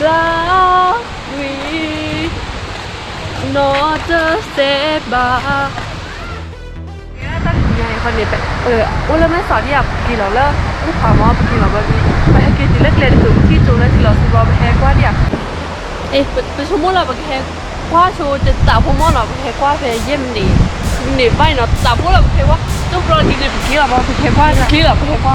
love we not just say bye คนนี้ไปเอออุ้แล้วแม่สอนที่อยากกินเราแล้วอุ้ถามว่าไปกินเราแบบนี้ไปกินที่เล็กๆถึงที่จูนแล้วที่เราซื้อมาไปแฮกว่าเนี่ยเอ๊ะไปชั่วโมงเราไปแฮกว่าชูจะจับพวกมันเราไปแฮกว่าไปเยี่ยมดีนี่ไปเนาะจับพวกเราไปแฮกว่าจุกเราดีเลยไปกินเราไปแฮกว่ากินเราไปแฮกว่า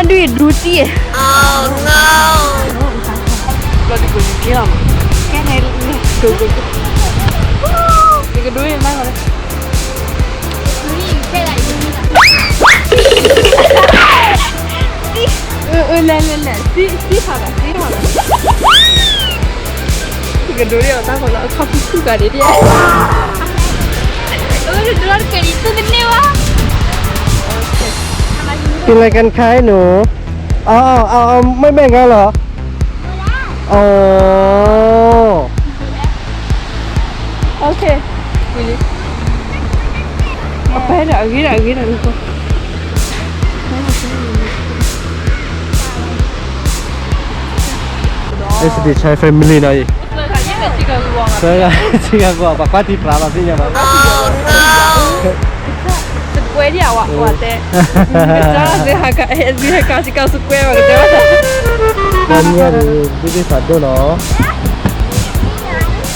na do it, Ruchi. Oh no! Bloody good. Yeah. Can I go go go? You can do it, man. เออเออแลนเลนเล่นซี่ซี่ค่ะแบบซี่ค่ะแบบถึงกัดูเรียวตั้งคนละข้าพิสูจน์กันดิเดียวเออดูดูดูกันดิสุดเป็นเนวะ กินอะไรกันคะหนูเอาเอาเอาเอาไม่แบ่งกันเหรออ๋อโอเควิลลี่เอาไปเดี๋ยวกินเดี๋ยวกินเดี๋ยวกินเอสดีใช้แฟมิลี่หน่อยเลยค่ะยี่สิบสี่กันรวมอะใช่ไหมจริงอะก็ปากว่าที่ปลาแบบนี้ยังไงสกวยที่อะวะวะเต้จ้าสิฮะกะเอสบีฮะกาสิกาสกวยว่ะก็เจ้า dan ya di di satu no oke jalan cuello aguate. Entonces acá es bien casi casi cueva que te vas a. Daniel, ¿qué te pasó no?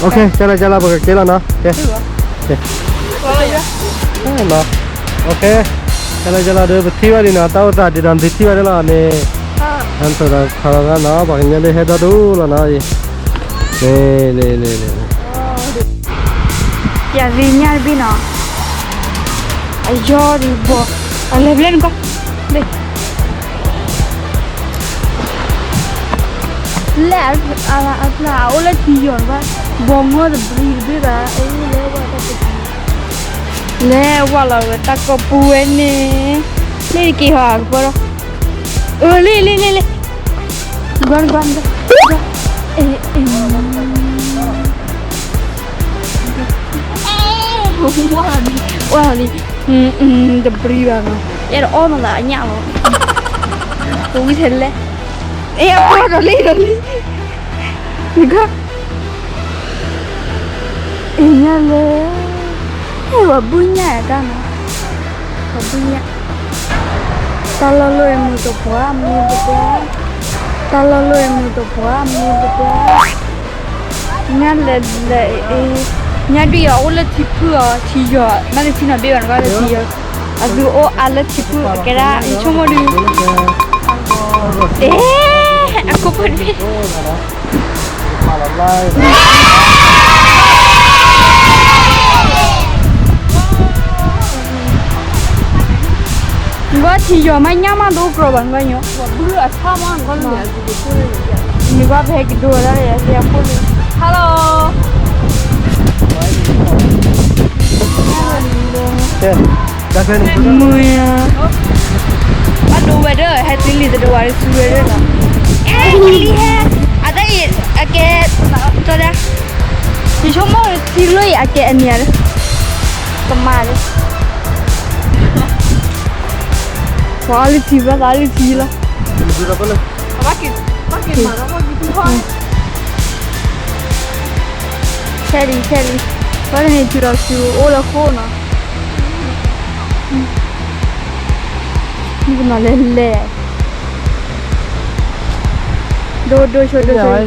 Okay, chala chala porque quiero no. Okay. Okay. Hola ya. Okay. chala chala de thiwa ni na taw ta de dan thiwa de la ne. Ah. Han to da khara ga na ba ni le he da du la na ye. Le le le le. Ya vinyal bino. al Yoribo, al Leblanco. Lab ala atla ola tiyor ba bongo de blir bira e le wala ta le wala ta ko puene le ki har poro o debris banget ya om nggak nyalo tunggu sele eh apa doli doli juga inya le eh wabunya ya kan wabunya kalau lo yang mau coba mau coba kalau lo yang mau coba mau coba nyale le eh nhà đi ở ôn là thịt phở thì giờ mà mình xin là bây giờ gọi là gì à du ô ăn là thịt phở cái đó đi chung mà đi ê anh cô vẫn biết Gua thì giờ mai nhắm ăn đâu rồi bạn gua nhớ. Bữa sao mà ăn con lừa. Mình gua về cái để xem phụ Hello. Here. I know whether I had really the water is weird or not. Eh, really here. I thought it again. So that. You show more silly again here. Teman. Quality lah, quality lah. Berapa lah? Makin, makin marah kok Kelly kan. Sherry, Sherry. Paling itu rasa oh, olah kona. Bunalele. Đôi đôi chơi đôi chơi.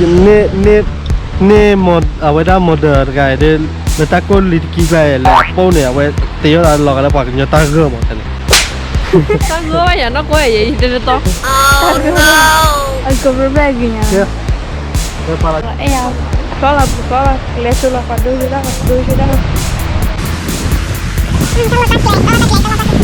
Ne ne ne một ở với đó một đợt cái để người ta có lịch kỳ về là bao nè với tiêu là lọ cái quả người ta gỡ một thằng. Ta gỡ vậy nó có gì để to. Oh no. Anh có vẻ bag nhỉ. Ê à, có là có là lẽ tôi là phải đôi cho đó, đôi chơi đó. Hãy subscribe cho kênh Ghiền Mì Gõ Để không bỏ lỡ những video hấp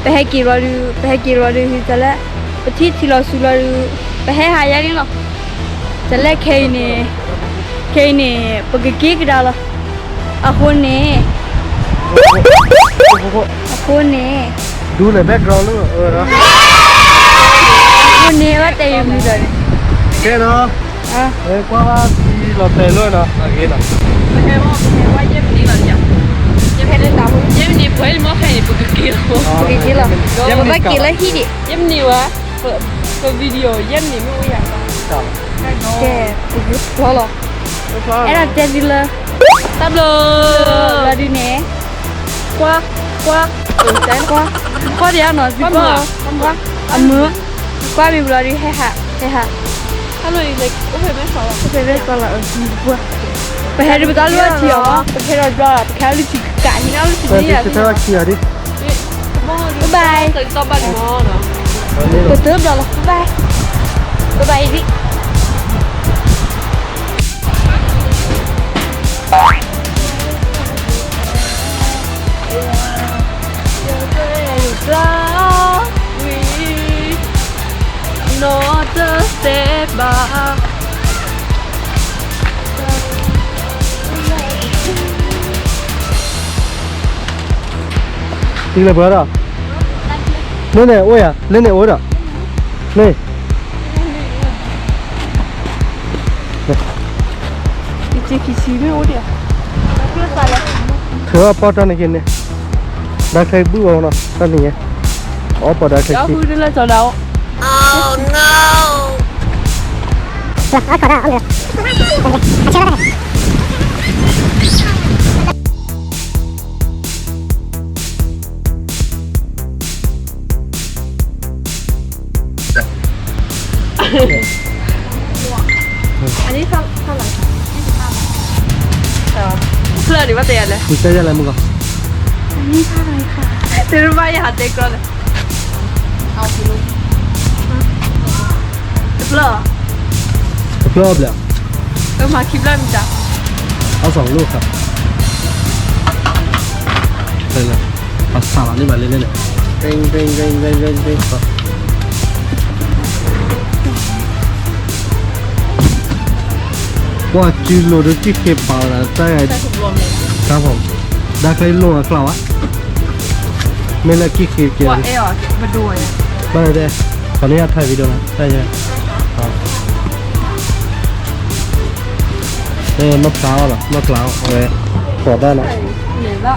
kita lah pau ni awak tiada ada log ada pakai nyata ke mau tadi. Tao ngứa vậy nó có gì đi to Al cover bag nya. Ya. Ya pala. Eh ya. Có là có là le su la pa do do da do do da. ย่านั่นแหละก่อนแล้วเลยย่าเห็นนี่แกย่าเนี่ยก่อนว่าอะไร Ya cosa ne todo valía. Ta que ko bien luli. No, pero sí. Pero sí. De olía. ใส่ตัวนั้นทิ้งจ้ะ Che ti che. ให้วันเห็น Ta lo ri mu du ba. Pa he lo ri ta no mi pa he. Pa he ki lo ri, pa he ki lo ri hi ta la. Pa ti ti lo su lo ri. Pa he ha ya ri lo. Ta la ke ni. Ke ni pa ke ki ka la. A ho ne. A ho ne. ดูเลยแบ็กกราวด์ลูกเออเนาะ A ho ne wa te yu mi lo ri. แค่เนาะ Ah. เอ้กว่าที่เราเตะเลยเนาะโอเคเนาะแค่ว่าแค่ว่าเย็บนี่ก่อนจ้ะเย็บนี่ตามเย็บนี่เพื่อนมอให้นี่ปก Yemni pwel mo khay ni pugu kilo. em kilo. Yemni ba kilo đi em Yemni wa pa video yemni mo ya. Ke pugu polo. Era tedila. Tablo. La di ne. Qua qua. Tên qua. Qua đi ăn nó gì qua. Qua. Ăn mưa. Qua mình vừa đi he ha. He ha. Hello, like, what have I got? What have I got? What have I got? What have I got? What have I got? What have I got? What have I got? 깐이나 올수 있냐? 그때 갈게요. 바이바이. 그 뜨블러 바이바이. 바이바이 đi. Not a step back đi à? lên 你来不要了？奶奶我呀，奶奶我了，来。thừa à, à? bỏ ra này kia nè. Đã thấy bước vào nó ra này nhé. Ó bỏ đã thấy chị đó là chỗ oh no là có đó ông được อันนี้เท่าเท่าไหร่แต่เพื่อหรือว่าเตียนเลยมึงใช้อะไรมึงก่อนนี่ผ้าอะไรค่ะเตียนว่าอย่หาเตียก่อนเลยเอาไปลูกเปล่าเปล่าเปล่าเออมาคลิปแรกมั้จ้ะเอาสองลูกครับเลยนะเอาสามอันนี้มาเล่นๆเลยเร่งเร่งเร่งเร่งเร่งเร่ง ว่าจีโร่ดูจีเค哇，就落到这些包了，在ใช่ถูกรวมเลยครับผมดักเลยลงกับเราอะไม่ละกี่เคเกียว่าเออมาด้วยบ้านเลยขออนุญาตถ่ายวิดีโอนะได้ใช่ไหครับเออมะพร้าวเหรอมะพร้าวเอาไว้ขอได้นะเหนื่อยละ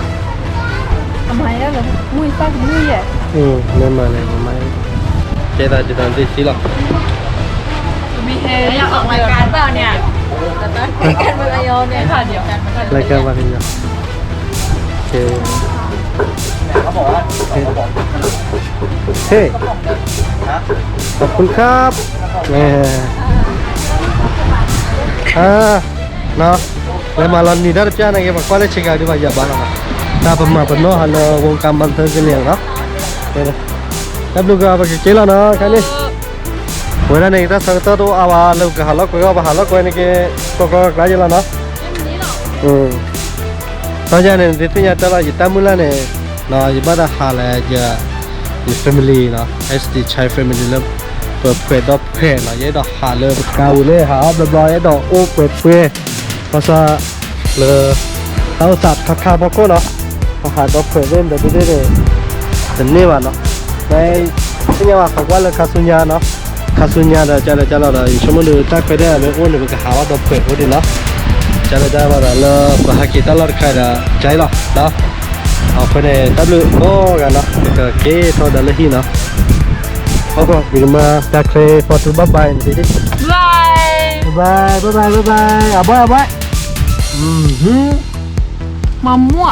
ทำไมได้เหรอมุ้ยตั้มุ้ยใหญ่อืมไม่มาเลยไม่เจตาเจตาดิสิหรอมีเฮอยากออกรายการเปล่าเนี่ย รายการมายอเนี่ยค่ะเดียวกันรายการมาเป็นยังโอเคเขาบอกว่าเขาบอกเฮ้ขอบคุณครับแหมอ่าเนาะแล้วมาลอนนี่ได้จ้านะแกบอกว่าได้เช็คเอาดีกว่าอย่าบ้าหรอกถ้าประมาเป็นเนาะฮัลโหลวงการบันเทิงกันเลยเนาะเดี๋ยวแล้วดูกันไปเนี่ย วันนี้ถ้าสังเกตดูอาวาลูกหาลักก็ว่าหาลักก็นี่ก็ก็ก็กลายแล้วนะอืมตอนนี้เนี่ยที่เนี่ยตลอดยี่ตามุลเนี่ยเนะยี่บ้านหาเลยจะยี่มิลี่เนาะ SD Chai family แล้วเปิดเผยดอกเผยเนาะยี่ดอกหาเลยกาวเล่หาบรีบร้อยดอกโอ้เปิดเผยภาษาเลยเอาสับทัาคาพก็เนาะหาดอกเผยเล่นแต่ไม่ได้เลยแต่นี่วันเนาะในที่เนี่ยว่าเขาว่าเลยคาสุญญาเนาะ ข้าสุญญาเราจะเราจะเราอีชั่วโมงหนึ่งตั้งไปได้ไม่อ้วนหรือมันก็หาว่าดบเปิดเขาดีเนาะจะเราได้ว่าเราเราไปหาเอาไปในตับลูกโอ้กันเนาะก็เกทอดาลฮีเนาะโอ้ก็ยินมาแท็กซี่ฟอร์ทูบับบายนี่ดิบายบายบายบายบายอะบายบายอืมฮึมามัว